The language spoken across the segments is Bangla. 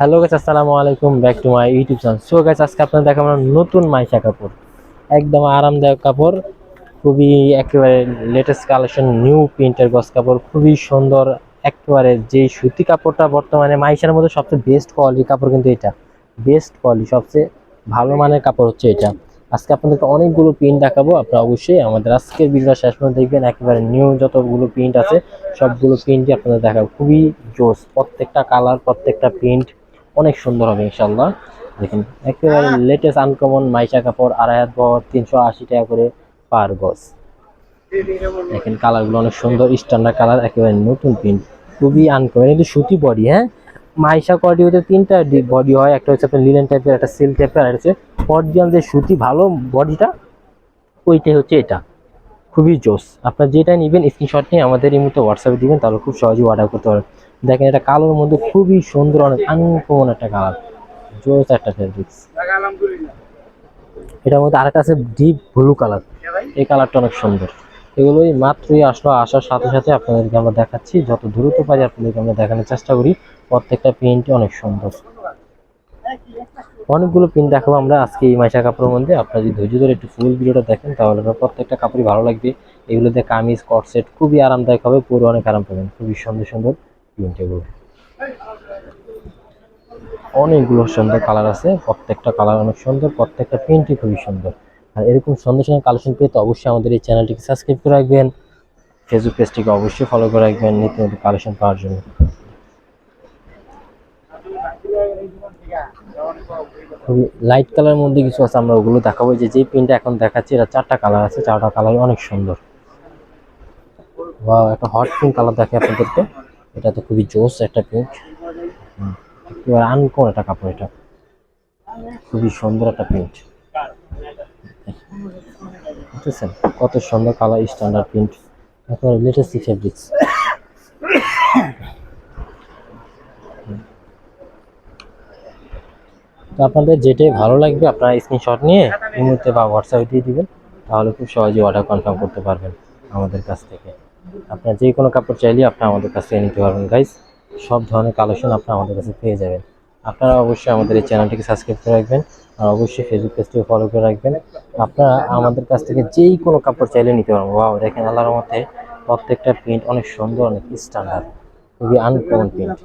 হ্যালো গাছ আসসালামু আলাইকুম back to my YouTube channel so guys আজকে আপনাদের দেখাবো নতুন মাইশা কাপড়। একদম আরামদায়ক কাপড়, খুবই একেবারে লেটেস্ট কালেকশন নিউ প্রিন্টের গস কাপড়, খুবই সুন্দর, একেবারে যে সুতি কাপড়টা বর্তমানে মাইশার মধ্যে সবচেয়ে বেস্ট কোয়ালিটির কাপড় কিন্তু এটা। বেস্ট কোয়ালিটি সবচেয়ে ভালো মানের কাপড় হচ্ছে এটা। আজকে আপনাদেরকে অনেকগুলো প্রিন্ট দেখাবো, আপনারা অবশ্যই আমাদের আজকের ভিডিওটা শেষ পর্যন্ত দেখবেন, একেবারে নিউ যতগুলো প্রিন্ট আছে, সবগুলো প্রিন্টই আপনাদের দেখাবো। খুবই জোস, প্রত্যেকটা কালার প্রত্যেকটা প্রিন্ট অনেক সুন্দর হবে ইনশাল্লাহ দেখুন একেবারে লেটেস্ট আনকমন মাইশা কাপড় আড়াই হাত বহর তিনশো আশি টাকা করে পার গজ। দেখেন কালারগুলো অনেক সুন্দর স্ট্যান্ডার্ড কালার একেবারে নতুন প্রিন্ট খুবই আনকমন কিন্তু সুতি বডি হ্যাঁ? মাইশা কোয়ালিটি হতে তিনটা বডি হয় একটা হচ্ছে আপনার লিলেন টাইপের একটা সিল্ক টাইপের আর হচ্ছে অরিজিনাল যে সুতি ভালো বডিটা ওইটাই হচ্ছে এটা। খুবই জোস। আপনার যেটা নেবেন স্ক্রিনশট নিয়ে আমাদের এই মুহূর্তে হোয়াটসঅ্যাপে দিবেন তাহলে খুব সহজেই অর্ডার করতে পারবেন। দেখেন, এটা কালোর মধ্যে খুবই সুন্দর, অনেক আনকমন একটা কালার। জোস একটা ফেব্রিক্স এটার মধ্যে আরেকটা আছে ডিপ ব্লু কালার এই কালারটা অনেক সুন্দর। এগুলোই মাত্রই আসলো, আসার সাথে সাথে আপনাদেরকে আমরা দেখাচ্ছি। যত দ্রুত পারি আপনাদেরকে আমরা দেখানোর চেষ্টা করি। প্রত্যেকটা প্রিন্টই অনেক সুন্দর। অনেকগুলো প্রিন্ট দেখাবো আমরা আজকে এই মাইশা কাপড়ের মধ্যে। আপনারা যদি ধৈর্য ধরে একটু ফুল ভিডিওটা দেখেন, তাহলে আপনার প্রত্যেকটা কাপড়ই ভালো লাগবে। এগুলোতে কামিজ কট সেট খুবই আরামদায়ক হবে, পুরো অনেক আরাম পাবেন। খুবই সুন্দর সুন্দর। প্রিন্ট এগুলো অনেকগুলো সুন্দর কালার আছে, প্রত্যেকটা কালার অনেক সুন্দর, প্রত্যেকটা প্রিন্টই খুবই সুন্দর। আর এরকম সুন্দর সুন্দর কালেকশন পেতে অবশ্যই আমাদের এই চ্যানেলটিকে সাবস্ক্রাইব করে রাখবেন ফেসবুক পেজটিকে অবশ্যই ফলো করে রাখবেন নিত্য নতুন কালেকশন পাওয়ার জন্য। খুবই লাইট কালারের মধ্যে কিছু আছে, আমরা ওগুলো দেখাবো। যে যে প্রিন্টটা এখন দেখাচ্ছি, এটা চারটা কালার আছে, চারটা কালার অনেক সুন্দর। বা একটা হট পিঙ্ক কালার দেখে আপনাদেরকে। এটা তো খুবই জোস একটা পিঙ্ক একেবারে আনকোন একটা কাপড় এটা। খুবই সুন্দর একটা প্রিন্ট বুঝতেছেন কত সুন্দর কালার স্ট্যান্ডার্ড প্রিন্ট একেবারে লেটেস্ট ফেব্রিক্স তো আপনাদের যেটাই ভালো লাগবে, আপনারা স্ক্রিনশট নিয়ে এই মুহূর্তে বা হোয়াটসঅ্যাপে দিয়ে দিবেন। তাহলে খুব সহজেই অর্ডার কনফার্ম করতে পারবেন। আমাদের কাছ থেকে। আপনার যে কোনো কাপড় চাইলে আপনি আমাদের কাছ থেকে নিতে পারবেন। গাইজ সব ধরনের কালেকশন আপনি আমাদের কাছে পেয়ে যাবেন। আপনারা অবশ্যই আমাদের এই চ্যানেলটিকে সাবস্ক্রাইব করে রাখবেন আর অবশ্যই ফেসবুক পেজটিকে ফলো করে রাখবেন। আপনারা আমাদের কাছ থেকে যেই কোনো কাপড় চাইলে নিতে পারবেন। ওয়াও দেখেন আল্লাহর মধ্যে প্রত্যেকটা প্রিন্ট অনেক সুন্দর, অনেক স্ট্যান্ডার্ড খুবই আনকমন প্রিন্ট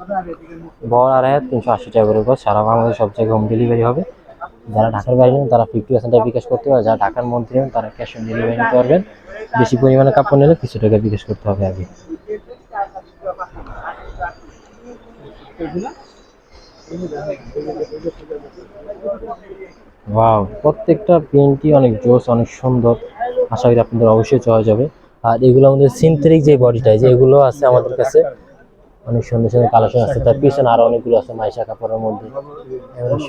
বড় আড়াই তিনশো আশি টাকা করে। সারা বাংলাদেশ সব জায়গায় হোম ডেলিভারি হবে। যারা ঢাকার বাইরে নেন, তারা ফিফটি পার্সেন্ট বিকাশ করতে পারবে যারা ঢাকার মধ্যে নেন, তারা ক্যাশ অন ডেলিভারি নিতে পারবেন। বেশি পরিমাণে কাপড় নিলে কিছু টাকা বিকাশ করতে হবে আগে। ওয়াও প্রত্যেকটা প্রিন্টই অনেক জোস, অনেক সুন্দর। আশা করি আপনাদের অবশ্যই চয়েস যাবে। আর এগুলো আমাদের সিনথেটিক যে বডিটা যে এগুলো আছে আমাদের কাছে অনেক সুন্দর সুন্দর কালেকশন আছে। তার পিছনে আরও অনেকগুলো আছে মাইশা কাপড়ের মধ্যে।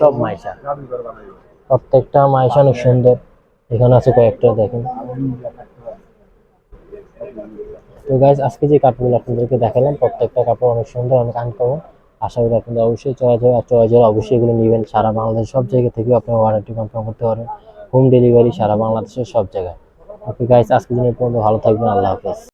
সব মাইশা। প্রত্যেকটা মাইশা অনেক সুন্দর। এখানে আছে কয়েকটা, দেখেন। তো গাইজ আজকে যে কাপড়গুলো আপনাদেরকে দেখালাম, প্রত্যেকটা কাপড় অনেক সুন্দর, অনেক আনকমন আশা করি আপনাদের অবশ্যই চয়েস হবে আর চয়েস হলে অবশ্যই এগুলো নেবেন। সারা বাংলাদেশ সব জায়গা থেকে আপনার অর্ডারটি কনফার্ম করতে পারবেন। হোম ডেলিভারি সারা বাংলাদেশের সব জায়গায়। ওকে গাইজ আজকে দিনের পর্যন্ত। ভালো থাকবেন। আল্লাহ হাফেজ।